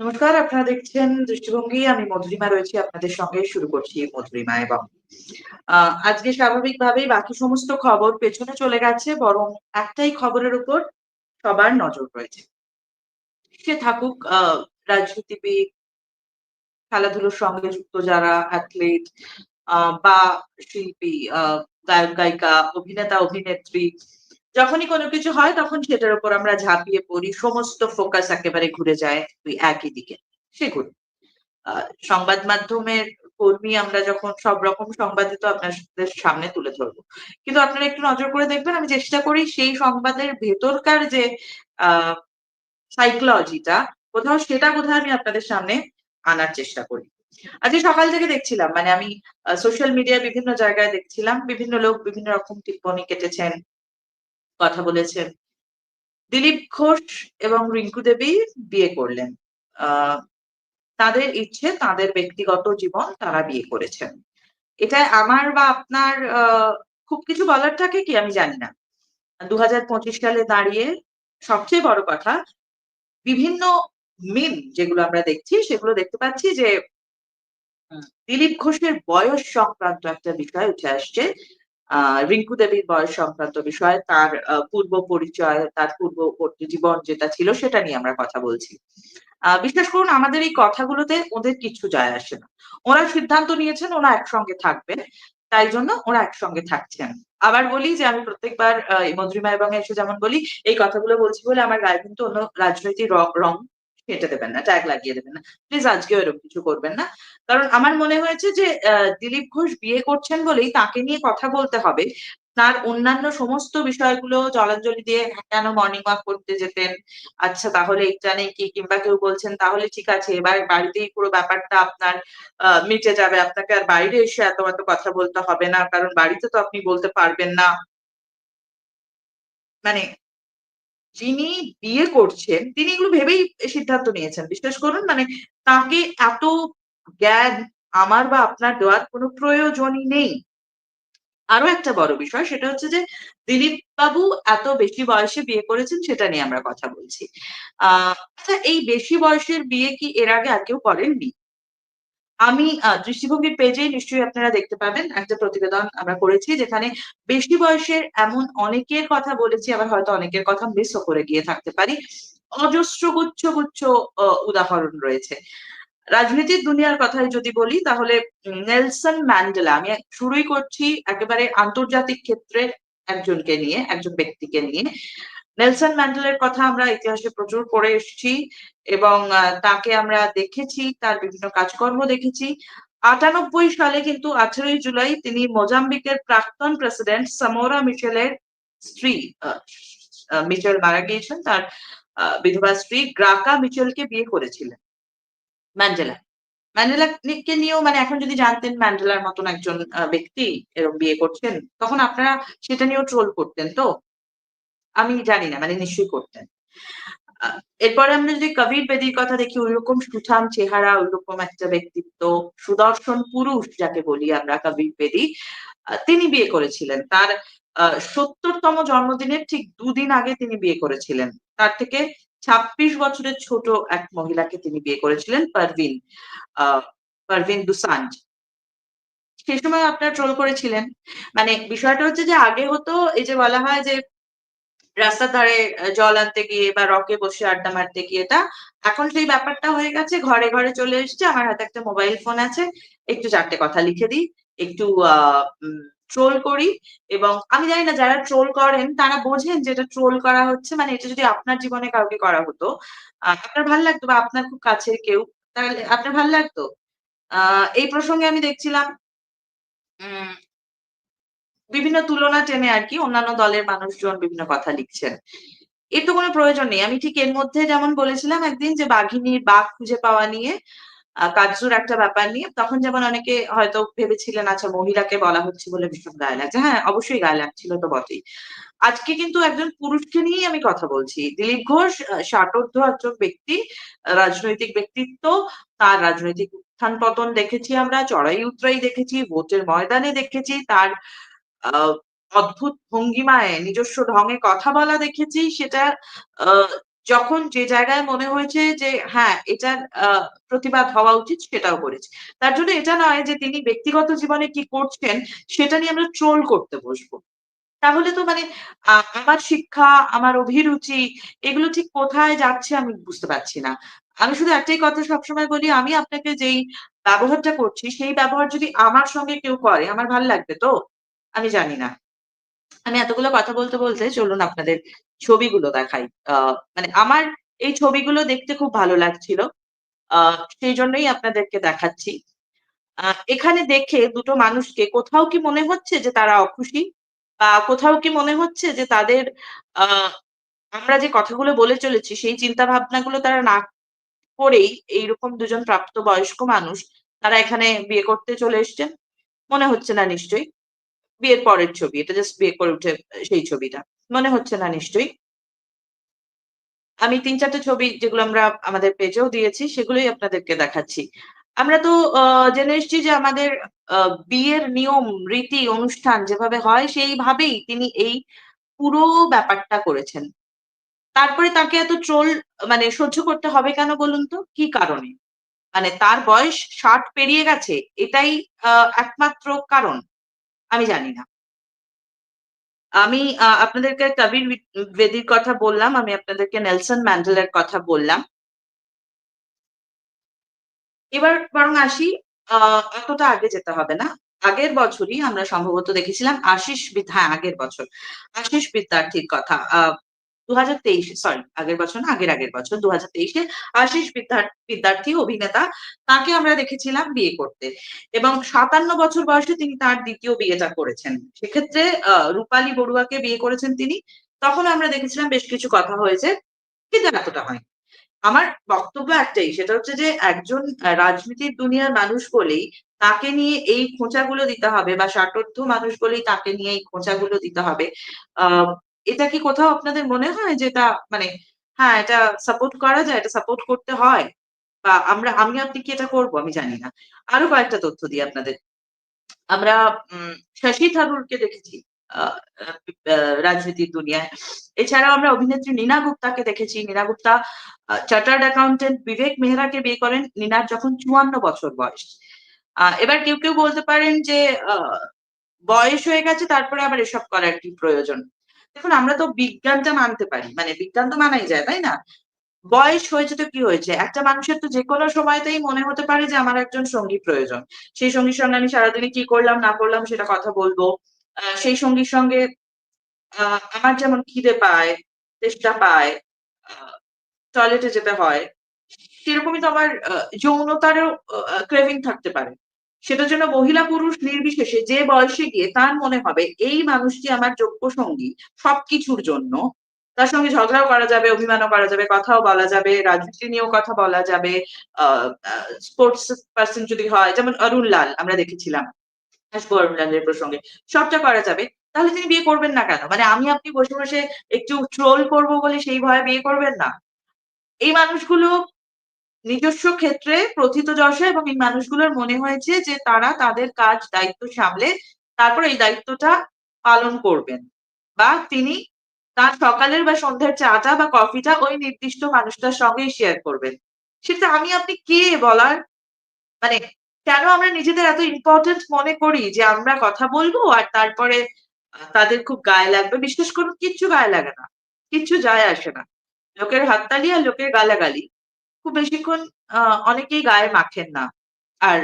নমস্কার, আপনারা দেখছেন দৃষ্টিভঙ্গি। আমি মধুরিমা রয়েছি, আপনাদের সঙ্গে শুরু করছি মধুরিমা এবং আজকে স্বাভাবিকভাবেই বাকি সমস্ত খবর পেছনে চলে গেছে, বরং একটাই খবরের উপর সবার নজর রয়েছে। সে থাকুক রাজনীতিবিদ, খেলাধুলোর সঙ্গে যুক্ত যারা অ্যাথলিট বা শিল্পী গায়ক, গায়িকা, অভিনেতা, অভিনেত্রী যখনই কোনো কিছু হয়, তখন সেটার উপর আমরা ঝাঁপিয়ে পড়ি। সমস্ত ফোকাস একেবারে ঘুরে যায় ওই একই দিকে। সেগুলো সংবাদ মাধ্যমের কর্মী আমরা যখন সব রকম সংবাদে তো আপনাদের সামনে তুলে ধরবো। কিন্তু আপনারা একটু নজর করে দেখবেন, আমি চেষ্টা করি সেই সংবাদের ভেতরকার যে সাইকোলজিটা কোথাও সেটা কোথাও আমি আপনাদের সামনে আনার চেষ্টা করি। আজকে সকাল থেকে দেখছিলাম মানে আমি সোশ্যাল মিডিয়ায় বিভিন্ন জায়গায় দেখছিলাম, বিভিন্ন লোক বিভিন্ন রকম টিপ্পনি কেটেছেন। কথা বলেছেন। দিলীপ ঘোষ এবং রিঙ্কু দেবী বিয়ে করলেন। আহ তাদের ইচ্ছে তাদের ব্যক্তিগত জীবন তারা বিয়ে করেছেন। এটা আমার বা আপনার খুব কিছু বলার থাকে কি আমি জানি না। দু হাজার পঁচিশ সালে দাঁড়িয়ে সবচেয়ে বড় কথা বিভিন্ন মিম যেগুলো আমরা দেখছি সেগুলো দেখতে পাচ্ছি যে দিলীপ ঘোষের বয়স সংক্রান্ত একটা বিষয় উঠে আসছে। রিঙ্কু দেবীর বয়স সংক্রান্ত বিষয় তার পূর্ব পরিচয়, তার পূর্ববর্তী জীবন যেটা ছিল সেটা নিয়ে আমরা কথা বলছি। বিশ্বাস করুন, আমাদের এই কথাগুলোতে ওদের কিছু যায় আসে না। ওরা সিদ্ধান্ত নিয়েছেন, ওরা একসঙ্গে থাকবেন, তাই জন্য ওরা একসঙ্গে থাকছেন। আবার বলি যে আমি প্রত্যেকবার মধুরিমা এবং এসে যেমন বলি, এই কথাগুলো বলছি বলে আমার গায়ে কিন্তু অন্য রাজনৈতিক রং হেঁটে দেবেন না ট্যাগ লাগিয়ে দেবেন না। প্লিজ আজকেও এরকম কিছু করবেন না। কারণ আমার মনে হয়েছে যে দিলীপ ঘোষ বিয়ে করছেন বলেই তাকে নিয়ে কথা বলতে হবে। তার অন্যান্য সমস্ত বিষয়গুলো জলাঞ্জলি দিয়ে কেন মর্নিং ওয়াক করতে যেতেন? আচ্ছা তাহলে এটা নেই কি? কিংবা কেউ বলছেন, তাহলে ঠিক আছে, এবার বাড়িতেই পুরো ব্যাপারটা আপনার মিটে যাবে। আপনাকে আর বাইরে এসে এত এত কথা বলতে হবে না। কারণ বাড়িতে তো আপনি বলতে পারবেন না। মানে যিনি বিয়ে করছেন, তিনি এগুলো ভেবেই সিদ্ধান্ত নিয়েছেন। বিশ্বাস করুন মানে তাকে এত জ্ঞান আমার বা আপনার দেওয়ার কোনো প্রয়োজনই নেই। আরও একটা বড় বিষয়, সেটা হচ্ছে যে দিলীপ বাবু এত বেশি বয়সে বিয়ে করেছেন, সেটা নিয়ে আমরা কথা বলছি। আচ্ছা এই বেশি বয়সের বিয়ে কি এর আগে আর কেউ করেননি আমি দৃষ্টিভঙ্গির পেজেই নিশ্চয়ই আপনারা দেখতে পাবেন। একটা প্রতিবেদন আমরা করেছি যেখানে বেশি বয়সের এমন অনেকের কথা বলেছি, আবার হয়তো অনেকের কথা মিসও করে গিয়ে থাকতে পারি। অজস্র গুচ্ছ গুচ্ছ উদাহরণ রয়েছে। রাজনীতির দুনিয়ার কথাই যদি বলি, তাহলে নেলসন ম্যান্ডেলা, আমি শুরুই করছি একেবারে আন্তর্জাতিক ক্ষেত্রের একজনকে নিয়ে, একজন ব্যক্তিকে নিয়ে। নেলসন ম্যান্ডেলের কথা আমরা ইতিহাসে প্রচুর পড়ে এসেছি এবং তাকে আমরা দেখেছি, তার বিভিন্ন কাজকর্ম দেখেছি। আটানব্বই সালে কিন্তু আঠেরোই জুলাই তিনি মোজাম্বিকের প্রাক্তন প্রেসিডেন্ট সামোরা মিশেলের স্ত্রী মিচেল মারা গিয়েছেন, তার বিধবা স্ত্রী গ্রাকা মিচেলকে বিয়ে করেছিলেন। ম্যান্ডেলা। ম্যান্ডেলাকে নিয়েও মানে এখন যদি জানতেন ম্যান্ডেলার মতন একজন ব্যক্তি এরকম বিয়ে করছেন, তখন আপনারা সেটা নিয়েও ট্রোল করতেন তো? আমি জানি না মানে নিশ্চয়ই করতেন। এরপরে আমরা যদি কবির বেদির কথা দেখি, ওইরকম সুঠাম চেহারা, ওইরকম একটা ব্যক্তিত্ব, সুদর্শন পুরুষ যাকে বলি আমরা কবির বেদি তিনি বিয়ে করেছিলেন। তার সত্তরতম জন্মদিনের ঠিক দুদিন আগে তিনি বিয়ে করেছিলেন। তার থেকে ছাব্বিশ বছরের ছোট এক মহিলাকে তিনি বিয়ে করেছিলেন, পারভিন পারভিন দুসাঞ্জ। সেই সময় আপনার ট্রোল করেছিলেন। মানে বিষয়টা হচ্ছে যে আগে হতো এই যে বলা হয় যে রাস্তার ধারে জল আনতে গিয়ে বা রকে বসে আড্ডা মারতে গিয়ে এটা এখন সেই ব্যাপারটা হয়ে গেছে, ঘরে ঘরে চলে এসছে, আমার হাতে একটা মোবাইল ফোন আছে, একটু চারটে কথা লিখে দিই, একটু ট্রোল করি, এবং আমি জানি না যারা ট্রোল করেন, তারা বোঝেন যে এটা ট্রোল করা হচ্ছে মানে এটা যদি আপনার জীবনে কাউকে করা হতো আপনার ভালো লাগতো বা আপনার খুব কাছের কেউ, তাহলে আপনার ভালো লাগতো? এই প্রসঙ্গে আমি দেখছিলাম বিভিন্ন তুলনা টেনে আর কি অন্যান্য দলের মানুষজন বিভিন্ন কথা লিখছেন। এর তো কোনো প্রয়োজন নেই। আমি ঠিক এর মধ্যে যেমন বলেছিলাম একদিন যে বাঘিনীর বাঘ খুঁজে পাওয়া নিয়ে কাজুর একটা ব্যাপার নিয়ে, তখন যেমন অনেকে হয়তো ভেবেছিলেন আচ্ছা মহিলাকে বলা হচ্ছে বলে ভীষণ গায়ে লাগছে। হ্যাঁ অবশ্যই গায়ে লাগছিল তো বটেই। আজকে কিন্তু একজন পুরুষকে নিয়েই আমি কথা বলছি। দিলীপ ঘোষ ষাটোর্ধ একজন ব্যক্তি, রাজনৈতিক ব্যক্তিত্ব। তার রাজনৈতিক উত্থান পতন দেখেছি আমরা চড়াই উতরাই দেখেছি, ভোটের ময়দানে দেখেছি। তার অদ্ভুত ভঙ্গিমায় নিজস্ব ঢঙে কথা বলা দেখেছি সেটা যখন যে জায়গায় মনে হয়েছে যে হ্যাঁ, এটার প্রতিবাদ হওয়া উচিত সেটাও করেছি। তার জন্য এটা নয় যে তিনি ব্যক্তিগত জীবনে কি করছেন সেটা নিয়ে আমরা ট্রোল করতে বসবো। তাহলে তো মানে আমার শিক্ষা, আমার অভিরুচি এগুলো ঠিক কোথায় যাচ্ছে আমি বুঝতে পারছি না। আমি শুধু একটাই কথা সবসময় বলি, আমি আপনাকে যেই ব্যবহারটা করছি, সেই ব্যবহার যদি আমার সঙ্গে কেউ করে, আমার ভালো লাগবে তো? আমি জানি না। আমি এতগুলো কথা বলতে, বলতে চলুন আপনাদের ছবিগুলো দেখাই। মানে আমার এই ছবিগুলো দেখতে খুব ভালো লাগছিল। সেই জন্যই আপনাদেরকে দেখাচ্ছি। এখানে দেখে দুটো মানুষকে কোথাও কি মনে হচ্ছে যে তারা অখুশি? বা কোথাও কি মনে হচ্ছে যে তাদের আমরা যে কথাগুলো বলে চলেছি সেই চিন্তা ভাবনাগুলো তারা না করেই এইরকম দুজন প্রাপ্তবয়স্ক মানুষ তারা এখানে বিয়ে করতে চলে এসছেন? মনে হচ্ছে না নিশ্চয়ই। বিয়ের পরের ছবি। এটা জাস্ট বিয়ে করে উঠে সেই ছবিটা। মনে হচ্ছে না নিশ্চয়ই। আমি তিন চারটে ছবি যেগুলো আমরা আমাদের পেজেও দিয়েছি সেগুলোই আপনাদেরকে দেখাচ্ছি। আমরা তো জেনে এসেছি যে আমাদের বিয়ের নিয়ম, রীতি, অনুষ্ঠান যেভাবে হয় সেইভাবেই তিনি এই পুরো ব্যাপারটা করেছেন। তারপরে তাকে এত ট্রোল মানে সহ্য করতে হবে কেন বলুন তো? কি কারণে? মানে তার বয়স ৬০ পেরিয়ে গেছে এটাই একমাত্র কারণ? আমি জানি না। আমি আপনাদেরকে কবির বেদির কথা বললাম। আমি আপনাদেরকে নেলসন ম্যান্ডেলার কথা বললাম। এবার বরং আসি এতটা আগে যেতে হবে না। আগের বছরই আমরা সম্ভবত দেখেছিলাম আশিস হ্যাঁ, আগের বছর। আশিস বিদ্যার্থীর কথা। আ ২০২৩ সরি আগের বছর আগের, আগের বছর ২০২৩ এ আশিস বিদ্যার বিদ্যার্থী অভিনেতা। তাকে আমরা দেখেছিলাম বিয়ে করতে। এবং ৫৭ বছর বয়সে তিনি তার ২য় বিয়েটা করেছেন। সেক্ষেত্রে রূপালী বড়ুয়াকে বিয়ে করেছেন তিনি। তখন আমরা দেখেছিলাম বেশ কিছু কথা হয়েছে। কিন্তু এতটা হয়নি। আমার বক্তব্য একটাই সেটা হচ্ছে যে একজন রাজনীতির দুনিয়ার মানুষ বলেই তাকে নিয়ে এই খোঁচাগুলো দিতে হবে বা ষাটোর্ধ্ব মানুষ বলেই তাকে নিয়ে এই খোঁচাগুলো দিতে হবে। এটা কি কোথাও আপনাদের মনে হয় যে এটা মানে হ্যাঁ, এটা সাপোর্ট করা যায়, এটা সাপোর্ট করতে হয়? বা আমরা আমি আপনি কি এটা করব? আমি জানি না। আরও কয়েকটা তথ্য দিই আপনাদের। আমরা শশী থারুরকে দেখেছি রাজনীতির দুনিয়ায়। এছাড়াও আমরা অভিনেত্রী নীনা গুপ্তাকে দেখেছি। নীনা গুপ্তা চার্টার্ড অ্যাকাউন্টেন্ট বিবেক মেহরাকে বিয়ে করেন নীনার যখন ৫৪ বছর বয়স। এবার কেউ, কেউ বলতে পারেন যে বয়স হয়ে গেছে তারপরে আবার এসব করার কি প্রয়োজন? দেখুন আমরা তো বিজ্ঞানটা মানতে পারি। মানে বিজ্ঞান তো মানাই যায়, তাই না? বয়স হয়েছে তো কি হয়েছে? একটা মানুষের তো যেকোনো সময়তেই মনে হতে পারে যে আমার একজন সঙ্গী প্রয়োজন। সেই সঙ্গীর সঙ্গে আমি সারাদিনে কি করলাম না করলাম সেটা কথা বলব সেই সঙ্গীর সঙ্গে আমার যেমন খিদে পায়, তেষ্টা পায়, টয়লেটে যেতে হয়। সেরকমই তো আমার যৌনতারও ক্রেভিং থাকতে পারে। সেটার জন্য মহিলা পুরুষ নির্বিশেষে যে বয়সে গিয়ে তার মনে হবে এই মানুষটি আমার যোগ্য সঙ্গী সবকিছুর জন্য। তার সঙ্গে ঝগড়াও করা যাবে, অভিমানও করা যাবে, কথাও বলা যাবে, রাজনীতি নিয়েও কথা বলা যাবে। স্পোর্টস পার্সন যদি হয় যেমন অরুণ লাল আমরা দেখেছিলাম। অরুণ লালের প্রসঙ্গে। সবটা করা যাবে। তাহলে তিনি বিয়ে করবেন না কেন? মানে আমি আপনি বসে, বসে একটু ট্রোল করব বলে সেই ভয়ে বিয়ে করবেন না? এই মানুষগুলো নিজস্ব ক্ষেত্রে প্রথিতযশা এবং এই মানুষগুলোর মনে হয়েছে যে তারা তাদের কাজ, দায়িত্ব সামলে তারপর এই দায়িত্বটা পালন করবেন। বা তিনি তার সকালের বা সন্ধ্যার চাটা বা কফিটা ওই নির্দিষ্ট মানুষটার সঙ্গেই শেয়ার করবেন। সেটা আমি আপনি কে বলার? মানে কেন আমরা নিজেদের এত ইম্পোর্টেন্ট মনে করি যে আমরা কথা বলব আর তারপরে তাদের খুব গায়ে লাগবে। বিশ্বাস করুন কিচ্ছু গায়ে লাগে না। কিচ্ছু যায় আসে না। লোকের হাততালি আর লোকের গালাগালি খুব বেশিক্ষণ অনেকেই গায়ে মাখেন না। আর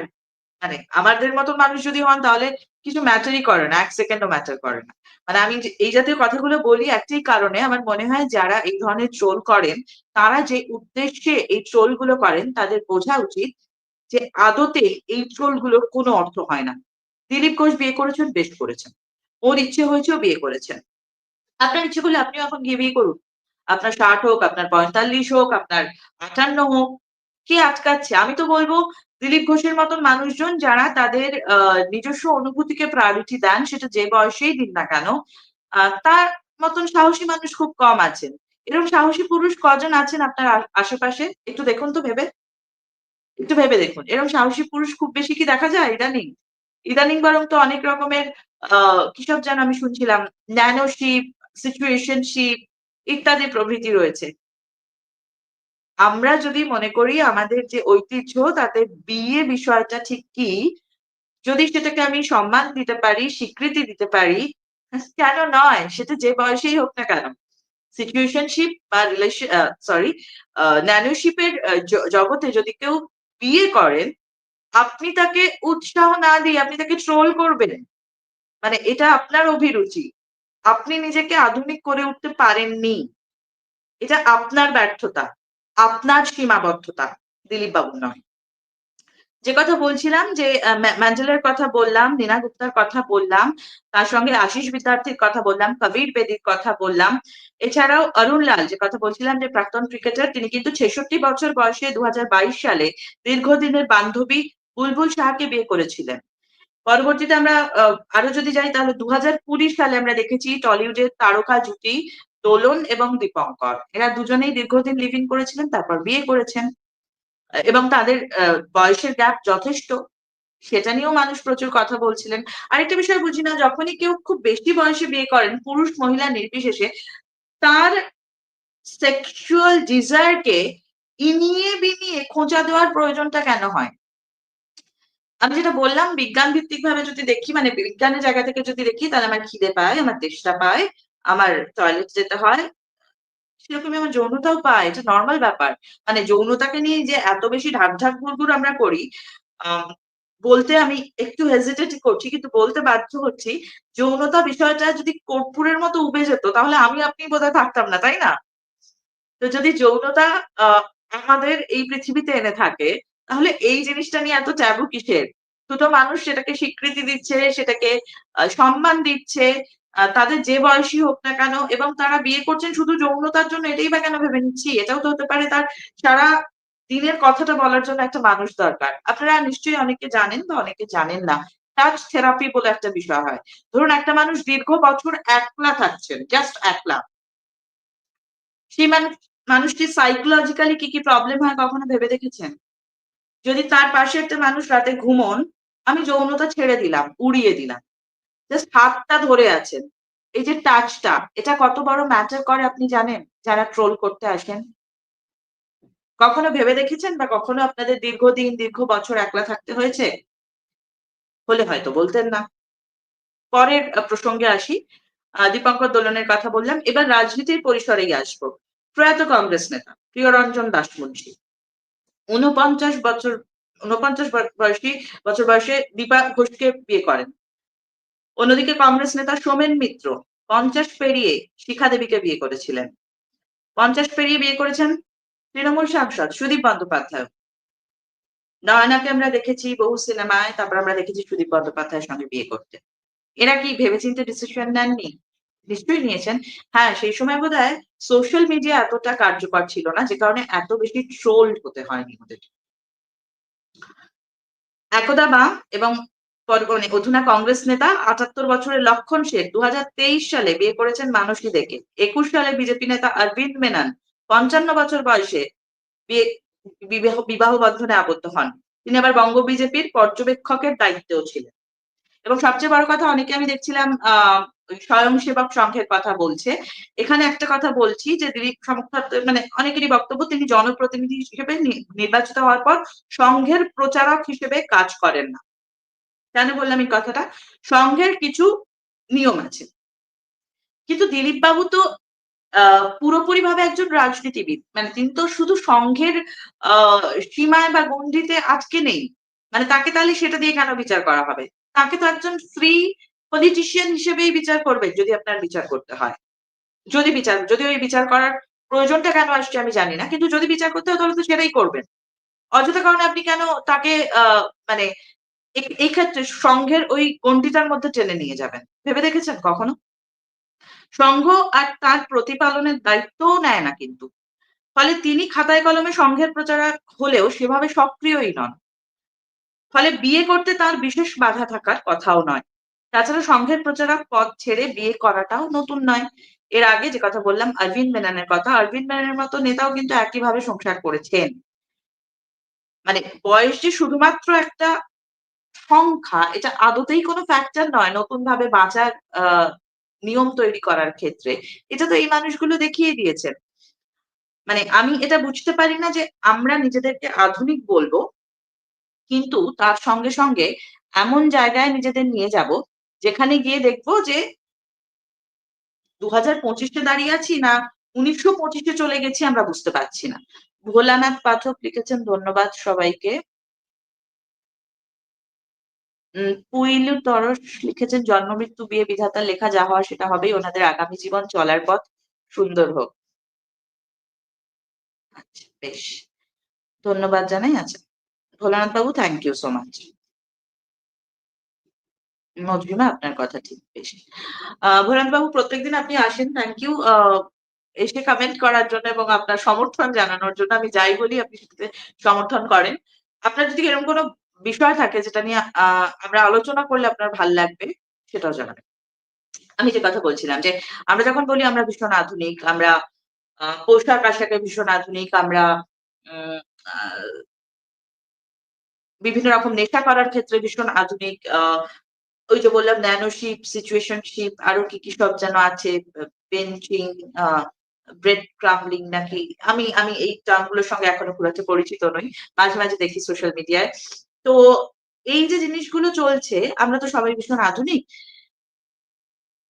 মানে আমাদের মতো মানুষ যদি হন তাহলে কিছু ম্যাটারই করে না। ১ সেকেন্ডও ম্যাটার করে না। মানে আমি এই জাতীয় কথাগুলো বলি একটাই কারণে আমার মনে হয় যারা এই ধরনের ট্রোল করেন, তারা যে উদ্দেশ্যে এই ট্রোলগুলো করেন তাদের বোঝা উচিত যে আদতে এই ট্রোলগুলোর কোনো অর্থ হয় না। দিলীপ ঘোষ বিয়ে করেছেন, বেশ করেছেন। ওর ইচ্ছে হয়েছে ও বিয়ে করেছেন। আপনার ইচ্ছে করলে আপনিও এখন গিয়ে বিয়ে করুন। আপনার ৬০ হোক, আপনার ৪৫ হোক, আপনার ৫৮ হোক, কে আটকাচ্ছে? আমি তো বলব দিলীপ ঘোষের মতন মানুষজন যারা তাদের নিজস্ব অনুভূতিকে প্রায়োরিটি দেন, সেটা যে বয়সেই দিন না কেন, তার মতন সাহসী মানুষ খুব কম আছেন। এরকম সাহসী পুরুষ কজন আছেন আপনার আশেপাশে? একটু দেখুন তো ভেবে। একটু ভেবে দেখুন। এরকম সাহসী পুরুষ খুব বেশি কি দেখা যায় ইদানিং? ইদানিং বরং তো অনেক রকমের আ কিসব যেন আমি শুনছিলাম ন্যানোশিপ, সিচুয়েশনশিপ ইত্যাদি প্রভৃতি রয়েছে। আমরা যদি মনে করি আমাদের যে ঐতিহ্য, তাতে বিয়ে বিষয়টা ঠিক কি? যদি সেটাকে আমি সম্মান দিতে পারি, স্বীকৃতি দিতে পারি কেন নয়? সেটা যে বয়সেই হোক না কেন। সিচুয়েশনশিপ বা রিলেশন সরি ন্যানোশিপের জগতে যদি কেউ বিয়ে করেন, আপনি তাকে উৎসাহ না দিয়ে আপনি তাকে ট্রোল করবেন। মানে এটা আপনার অভিরুচি। আপনি নিজেকে আধুনিক করে উঠতে পারেননি। এটা আপনার ব্যর্থতা, আপনার সীমাবদ্ধতা দিলীপ বাবুর নয়। যে কথা বলছিলাম যে ম্যান্ডেলের কথা বললাম, নীনা গুপ্তার কথা বললাম, তার সঙ্গে আশিস বিদ্যার্থীর কথা বললাম, কবির বেদির কথা বললাম। এছাড়াও অরুণ লাল যে কথা বলছিলাম যে, প্রাক্তন ক্রিকেটার, তিনি কিন্তু ছেষট্টি বছর বয়সে দু হাজার বাইশ সালে দীর্ঘদিনের বান্ধবী বুলবুল শাহকে বিয়ে করেছিলেন। পরবর্তীতে আমরা আরও যদি যাই তাহলে দু হাজার কুড়ি সালে আমরা দেখেছি টলিউডের তারকা জুটি দোলন এবং দীপঙ্কর। এরা দুজনেই দীর্ঘদিন লিভিং করেছিলেন, তারপর বিয়ে করেছেন। এবং তাদের বয়সের গ্যাপ যথেষ্ট। সেটা নিয়েও মানুষ প্রচুর কথা বলছিলেন। আরেকটা বিষয় বুঝি না, যখনই কেউ খুব বেশি বয়সে বিয়ে করেন, পুরুষ মহিলা নির্বিশেষে, তার সেক্সুয়াল ডিজায়ারকে ইনিয়ে বিনিয়ে খোঁজা দেওয়ার প্রয়োজনটা কেন হয়? আমি যেটা বললাম, বিজ্ঞান ভিত্তিক ভাবে যদি দেখি মানে বিজ্ঞানের জায়গা থেকে যদি দেখি, তাহলে আমার খিদে পায়, আমার তেষ্টা পায়, আমার টয়লেট যেতে হয়। সেরকমই আমার যৌনতাও পায়, এটা নর্মাল ব্যাপার। মানে যৌনতাকে নিয়ে যে এত বেশি ঢাক ঢাক গুড়গুড় আমরা করি বলতে আমি একটু হেজিটেট করছি, কিন্তু বলতে বাধ্য হচ্ছি, যৌনতা বিষয়টা যদি কর্পূরের মতো উবে যেত, তাহলে আমি আপনি বোধহয় থাকতাম না, তাই না? তো যদি যৌনতা আমাদের এই পৃথিবীতে এনে থাকে তাহলে এই জিনিসটা নিয়ে এত ট্যাবু কিসের? দুটো মানুষ সেটাকে স্বীকৃতি দিচ্ছে, সেটাকে সম্মান দিচ্ছে তাদের যে বয়সী হোক না কেন, এবং তারা বিয়ে করছেন শুধু যৌনতার জন্য, এটাই বা কেন ভেবে নিচ্ছি? এটাও তো হতে পারে তার সারা দিনের কথাটা বলার জন্য একটা মানুষ দরকার। আপনারা নিশ্চয়ই অনেকে জানেন বা অনেকে জানেন না টাচ থেরাপি বলে একটা বিষয় হয়। ধরুন একটা মানুষ দীর্ঘ বছর একলা থাকছেন জাস্ট একলা। সেই মানুষ মানুষটি সাইকোলজিক্যালি কি কি প্রবলেম হয় কখনো ভেবে দেখেছেন? যদি তার পাশে একটা মানুষ রাতে ঘুমন, আমি যৌনতা ছেড়ে দিলাম, উড়িয়ে দিলাম। জাস্ট হাতটা ধরে আছেন। এই যে টাচটা এটা কত বড় ম্যাটার করে আপনি জানেন? যারা ট্রোল করতে আসেন। কখনো ভেবে দেখেছেন বা কখনো আপনাদের দীর্ঘদিন, দীর্ঘ বছর একলা থাকতে হয়েছে? হলে হয়তো বলতেন না। পরের প্রসঙ্গে আসি। দীপঙ্কর দোলনের কথা বললাম। এবার রাজনীতির পরিসরেই আসব। প্রয়াত কংগ্রেস নেতা, প্রিয়রঞ্জন দাসমুন্সী উনপঞ্চাশ বছর উনপঞ্চাশ বয়সী, বছর বয়সে দীপা ঘোষকে বিয়ে করেন। অন্যদিকে কংগ্রেস নেতা সোমেন মিত্র পঞ্চাশ পেরিয়ে শিখা দেবীকে বিয়ে করেছিলেন। পঞ্চাশ পেরিয়ে বিয়ে করেছেন তৃণমূল সাংসদ সুদীপ বন্দ্যোপাধ্যায়। নয়নাকে আমরা দেখেছি বহু সিনেমায়, তারপর আমরা দেখেছি সুদীপ বন্দ্যোপাধ্যায়ের সঙ্গে বিয়ে করতে। এরা কি ভেবেচিন্তে ডিসিশন নেননি? নিশ্চয়ই নিয়েছেন। হ্যাঁ সেই সময় বোধ হয় সোশ্যাল মিডিয়া এতটা কার্যকর ছিল না, যে কারণে এত বেশি ট্রোল্ড হতে হয়নি ওদের। একদা মা এবং অধুনা কংগ্রেস নেতা আটাত্তর বছরের লক্ষণ শেখ দু সালে বিয়ে করেছেন মানসী দেখে একুশ সালে বিজেপি নেতা অরবিন্দ মেনন পঞ্চান্ন বছর বয়সে বিয়ে, বিবাহ বিবাহ বন্ধনে আবদ্ধ হন। তিনি আবার বঙ্গ বিজেপির পর্যবেক্ষকের দায়িত্বেও ছিলেন। এবং সবচেয়ে বড় কথা, অনেকে আমি দেখছিলাম, আহ স্বয়ংসেবক সংঘের কথা বলছে। এখানে একটা কথা বলছি যে দিলীপ মানে অনেকেরই বক্তব্য, তিনি জনপ্রতিনিধি হিসেবে নির্বাচিত হওয়ার পর সংঘের প্রচারক হিসেবে কাজ করেন না। কেন বললাম এই কথাটা? সংঘের কিছু নিয়ম আছে। কিন্তু দিলীপ বাবু তো পুরোপুরি ভাবে একজন রাজনীতিবিদ। মানে তিনি তো শুধু সংঘের সীমায় বা গণ্ডিতে আজকে নেই। মানে তাকে তাহলে সেটা দিয়ে কেন বিচার করা হবে? তাকে তো একজন ফ্রি পলিটিশিয়ান হিসেবেই বিচার করবে যদি আপনার বিচার করতে হয়। যদি বিচার, যদি ওই বিচার করার প্রয়োজনটা কেন আসছে আমি জানি না, কিন্তু যদি বিচার করতে হয় তাহলে তো সেটাই করবেন। অযথা কারণে আপনি কেন তাকে মানে এই ক্ষেত্রে সংঘের ওই গণ্ডিটার মধ্যে টেনে নিয়ে যাবেন? ভেবে দেখেছেন কখনো? সংঘ আর তার প্রতিপালনের দায়িত্বও নেয় না কিন্তু। ফলে তিনি খাতায় কলমে সংঘের প্রচারক হলেও সেভাবে সক্রিয়ই নন। ফলে বিয়ে করতে তার বিশেষ বাধা থাকার কথাও নয়। তাছাড়া সংঘের প্রচারক পদ ছেড়ে বিয়ে করাটাও নতুন নয়। এর আগে যে কথা বললাম, অরবিন্দ মেননের কথা, অরবিন্দ মেননের মতো নেতাও কিন্তু একইভাবে সংসার করেছেন। মানে বয়স যে শুধুমাত্র একটা সংখ্যা, এটা আদতেই কোনো ফ্যাক্টর নয় নতুন ভাবে বাঁচার নিয়ম তৈরি করার ক্ষেত্রে। এটা তো এই মানুষগুলো দেখিয়ে দিয়েছেন মানে আমি এটা বুঝতে পারি না যে আমরা নিজেদেরকে আধুনিক বলব, কিন্তু তার সঙ্গে সঙ্গে এমন জায়গায় নিজেদের নিয়ে যাব যেখানে গিয়ে দেখব যে দু হাজার পঁচিশে দাঁড়িয়ে আছি না উনিশশো পঁচিশে চলে গেছি আমরা বুঝতে পারছি না। ভোলানাথ পাঠক লিখেছেন, ধন্যবাদ সবাইকে। পুইলু তরস লিখেছেন, জন্ম, মৃত্যু, বিয়ে, বিধাতার লেখা যা হওয়া সেটা হবেই, ওনাদের আগামী জীবন চলার পথ সুন্দর হোক। আচ্ছা বেশ। ধন্যবাদ জানাই আচ্ছা। Bholanath babu thank you so much মজরিমা আপনার কথা ঠিক বেশি। আহ ভোলানাথ বাবু প্রত্যেকদিন আপনি আসেন থ্যাংক ইউ এসে কমেন্ট করার জন্য এবং আপনার সমর্থন জানানোর জন্য আমি যাই বলি, আপনি সেটাতে সমর্থন করেন। আপনার যদি এরকম কোনো বিষয় থাকে যেটা নিয়ে আমরা আলোচনা করলে আপনার ভালো লাগবে, সেটাও জানাবেন। আমি যে কথা বলছিলাম যে, আমরা যখন বলি আমরা ভীষণ আধুনিক, আমরা পোশাক আশাকে ভীষণ আধুনিক, আমরা বিভিন্ন রকম নেশা করার ক্ষেত্রে ভীষণ আধুনিক ওই যে বললাম ন্যানোশিপ সিচুয়েশনশিপ আরও কি কি সব যেন আছে বেঞ্চিং ব্রেড ক্রামলিং নাকি, আমি আমি এই টার্মগুলোর সঙ্গে এখনও খুব একটা পরিচিত নই, মাঝে মাঝে দেখি সোশ্যাল মিডিয়ায় তো এই যে জিনিসগুলো চলছে, আমরা তো সবাই ভীষণ আধুনিক।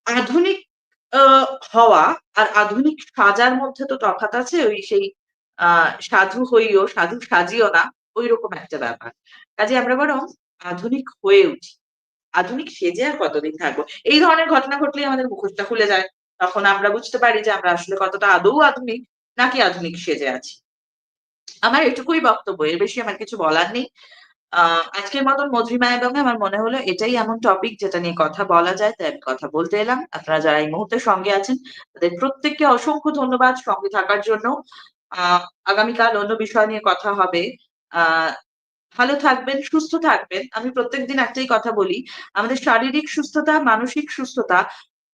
আধুনিক হওয়া আর আধুনিক সাজার মধ্যে তো তফাৎ আছে, ওই সেই সাধু হইও, সাধু সাজিও না ওই রকম একটা ব্যাপার। কাজে আমরা বরং আধুনিক হয়ে উঠি। আধুনিক সেজে আর কতদিন থাকব? এই ধরনের ঘটনা ঘটলেই আমাদের মুখোশটা খুলে যায়। তখন আমরা বুঝতে পারি যে আমরা আসলে কতটা আদৌ আধুনিক নাকি আধুনিক সেজে আছি। আমার এটুকুই বক্তব্য, এর বেশি আমার কিছু বলার নেই। আজকের মতন মধুরিমা এবং আমার মনে হলো এটাই এমন টপিক যেটা নিয়ে কথা বলা যায়, তাই আমি কথা বলতে এলাম। আপনারা যারা এই মুহূর্তে সঙ্গে আছেন, তাদের প্রত্যেককে অসংখ্য ধন্যবাদ সঙ্গে থাকার জন্য। আগামীকাল অন্য বিষয় নিয়ে কথা হবে। আহ ভালো থাকবেন, সুস্থ থাকবেন। আমি প্রত্যেকদিন একটাই কথা বলি, আমাদের শারীরিক সুস্থতা, মানসিক সুস্থতা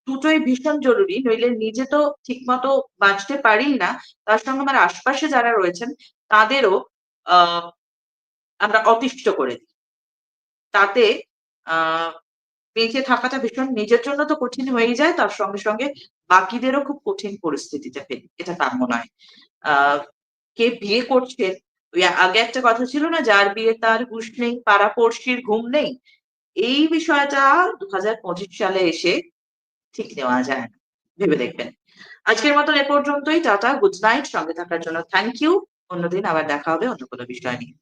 দুটোই ভীষণ জরুরি, নইলে নিজে তো ঠিকমতো বাঁচতে পারি না। তার সঙ্গে আমার আশপাশে যারা রয়েছেন, তাদেরও আমরা অতিষ্ঠ করে দিই। তাতে বেঁচে থাকাটা ভীষণ নিজের জন্য তো কঠিন হয়ে যায়, তার সঙ্গে সঙ্গে বাকিদেরও খুব কঠিন পরিস্থিতিতে ফেলি, এটা কাম্য নয়। কে বিয়ে করছেন আগে একটা কথা ছিল না, যার বিয়ে তার হুশ নেই, পাড়া পড়শির ঘুম নেই। এই বিষয়টা দু সালে এসে ঠিক নেওয়া যায় না, ভেবে দেখবেন। আজকের মতন এ পর্যন্তই, টাটা, গুড নাইট, সঙ্গে থাকার জন্য থ্যাংক ইউ অন্যদিন আবার দেখা হবে অন্য কোনো বিষয় নিয়ে।